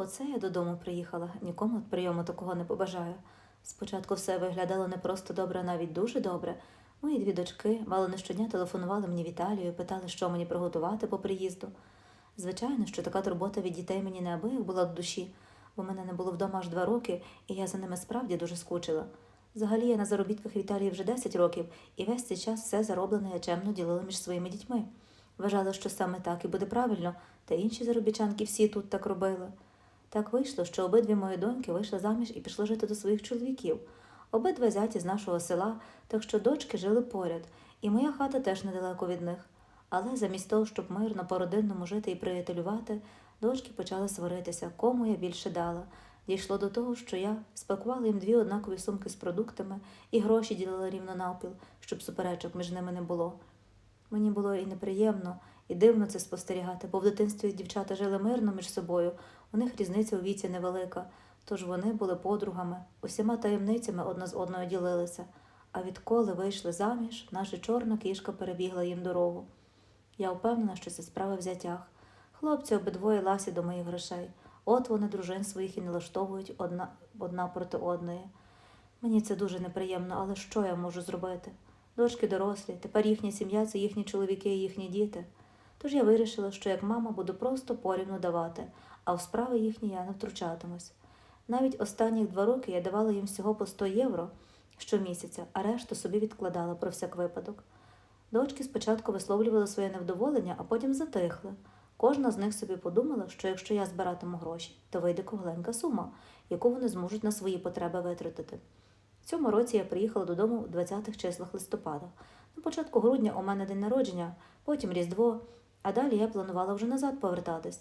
Оце я додому приїхала, нікому прийому такого не побажаю. Спочатку все виглядало не просто добре, а навіть дуже добре. Мої дві дочки мало не щодня телефонували мені в Італію, питали, що мені приготувати по приїзду. Звичайно, що така турбота від дітей мені неабияк була до душі, бо мене не було вдома аж два роки, і я за ними справді дуже скучила. Взагалі я на заробітках в Італії вже 10 років, і весь цей час все зароблене я чемно ділила між своїми дітьми. Вважала, що саме так і буде правильно, та інші заробітчанки всі тут так робили. Так вийшло, що обидві мої доньки вийшли заміж і пішли жити до своїх чоловіків. Обидва зяті з нашого села, так що дочки жили поряд, і моя хата теж недалеко від них. Але замість того, щоб мирно по-родинному жити і приятелювати, дочки почали сваритися, кому я більше дала. Дійшло до того, що я спакувала їм дві однакові сумки з продуктами і гроші ділила рівно навпіл, щоб суперечок між ними не було. Мені було і неприємно, і дивно це спостерігати, бо в дитинстві дівчата жили мирно між собою, у них різниця у віці невелика, тож вони були подругами, усіма таємницями одна з одною ділилися. А відколи вийшли заміж, наша чорна кішка перебігла їм дорогу. Я впевнена, що це справа в зятях. Хлопці обидвоє ласі до моїх грошей. От вони дружин своїх і не лаштовують одна, одна проти одної. Мені це дуже неприємно, але що я можу зробити? Дочки дорослі, тепер їхня сім'я це їхні чоловіки і їхні діти. Тож я вирішила, що як мама буду просто порівну давати, а в справи їхні я не втручатимусь. Навіть останні два роки я давала їм всього по 100 євро щомісяця, а решту собі відкладала про всяк випадок. Дочки спочатку висловлювали своє невдоволення, а потім затихли. Кожна з них собі подумала, що якщо я збиратиму гроші, то вийде кругленька сума, яку вони зможуть на свої потреби витратити. Цьому році я приїхала додому в 20-х числах листопада. На початку грудня у мене день народження, потім Різдво, а далі я планувала вже назад повертатись.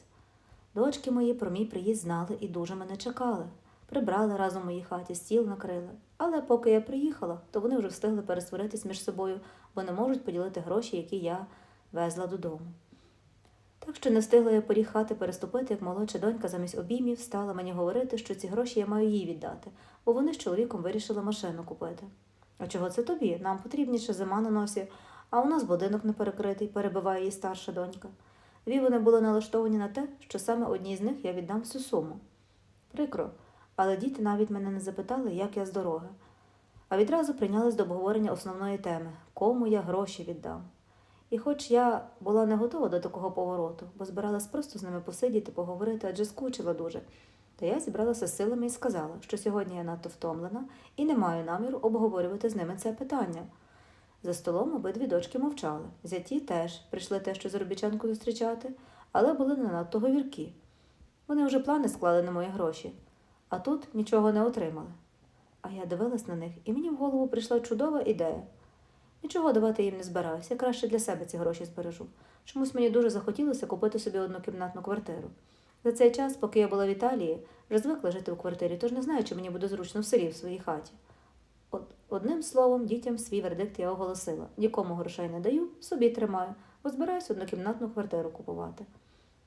Дочки мої про мій приїзд знали і дуже мене чекали. Прибрали разом у моїй хаті, стіл накрили. Але поки я приїхала, то вони вже встигли пересваритись між собою, бо не можуть поділити гроші, які я везла додому. Так що не встигла я поріг хати переступити, як молодша донька замість обіймів стала мені говорити, що ці гроші я маю їй віддати, бо вони з чоловіком вирішили машину купити. А чого це тобі? Нам потрібніше зима на носі, а у нас будинок не перекритий, перебиває її старша донька. Дві вони були налаштовані на те, що саме одній з них я віддам всю суму. Прикро, але діти навіть мене не запитали, як я з дороги, а відразу прийнялись до обговорення основної теми кому я гроші віддам. І хоч я була не готова до такого повороту, бо збиралась просто з ними посидіти, поговорити, адже скучила дуже, то я зібралася силами і сказала, що сьогодні я надто втомлена і не маю наміру обговорювати з ними це питання. За столом обидві дочки мовчали. Зяті теж прийшли те, що заробітчанку зустрічати, але були не надто говіркі. Вони вже плани склали на мої гроші, а тут нічого не отримали. А я дивилась на них, і мені в голову прийшла чудова ідея. Нічого давати їм не збираюся, я краще для себе ці гроші збережу. Чомусь мені дуже захотілося купити собі однокімнатну квартиру. За цей час, поки я була в Італії, вже звикла жити в квартирі, тож не знаю, чи мені буде зручно в селі в своїй хаті. От, одним словом, дітям свій вердикт я оголосила. Нікому грошей не даю, собі тримаю, бо збираюся однокімнатну квартиру купувати.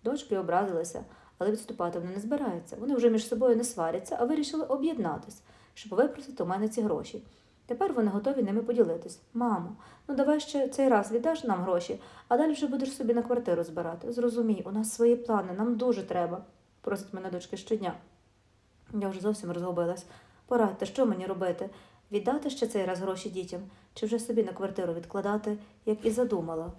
Дочки образилися, але відступати вони не збираються. Вони вже між собою не сваряться, а вирішили об'єднатись, щоб випросити у мене ці гроші. Тепер вони готові ними поділитись. Мамо, ну давай ще цей раз віддаш нам гроші, а далі вже будеш собі на квартиру збирати. Зрозумій, у нас свої плани, нам дуже треба, просить мене дочки щодня. Я вже зовсім розгубилась. Порадьте, що мені робити? Віддати ще цей раз гроші дітям, чи вже собі на квартиру відкладати, як і задумала.